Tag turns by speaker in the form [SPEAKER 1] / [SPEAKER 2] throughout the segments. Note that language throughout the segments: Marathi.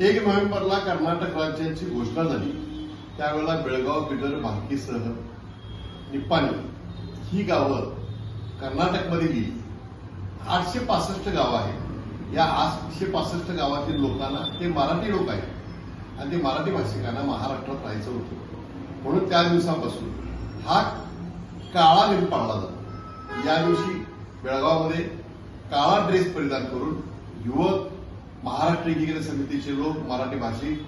[SPEAKER 1] एक नोव्हेंबरला कर्नाटक राज्याची घोषणा झाली. त्यावेळेला बेळगाव बिदर भाकीसह निपाणी ही गावं कर्नाटकमध्ये गेली. आठशे पासष्ट गावं आहेत. या आठशे पासष्ट गावातील लोकांना ते मराठी लोक आहेत. आणि ते मराठी भाषिकांना महाराष्ट्रात राहायचं होतं. म्हणून त्या दिवसापासून हा काळा दिन पाळला जातो. या दिवशी बेळगावमध्ये काळा ड्रेस परिधान करून युवक महाराष्ट्र एकीकरण समितीचे लोक मराठी भाषिक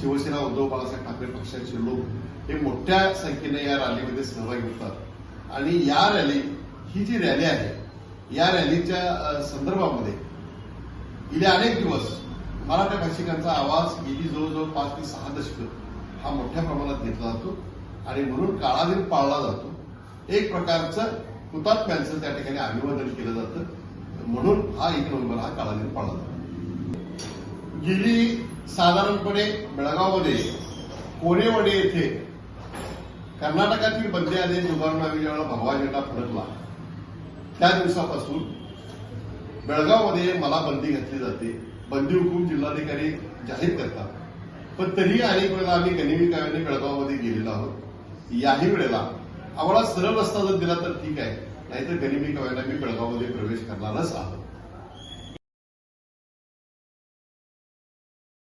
[SPEAKER 1] शिवसेना उद्धव बाळासाहेब ठाकरे पक्षाचे लोक हे मोठ्या संख्येने या रॅलीमध्ये सहभागी होतात. आणि या रॅली ही जी रॅली आहे या रॅलीच्या संदर्भामध्ये गेले अनेक दिवस मराठा भाषिकांचा आवाज गेली जवळजवळ पाच ते सहा दशकं हा मोठ्या प्रमाणात घेतला जातो आणि म्हणून काळा पाळला जातो. एक प्रकारचं हुतात्म्यांचं त्या ठिकाणी अभिवादन केलं जातं. म्हणून हा एक नोव्हेंबर हा काळा पाळला जातो. गेली साधारणपणे बेळगावमध्ये कोरेवाडी येथे कर्नाटकातील बंदी आदेश उभारण्यावेळी ज्यावेळेला भगवा झेंडा फडकला. त्या दिवसापासून बेळगावमध्ये मला बंदी घातली जाते. बंदी हुकूम जिल्हाधिकारी जाहीर करतात. पण तरीही अनेक वेळेला आम्ही गनिमी काव्याने बेळगावमध्ये गेलेलो आहोत. याही वेळेला आम्हाला सरळ रस्ता जर दिला तर ठीक आहे. नाहीतर गनिमी काव्याने मी बेळगावमध्ये प्रवेश करणारच आहोत.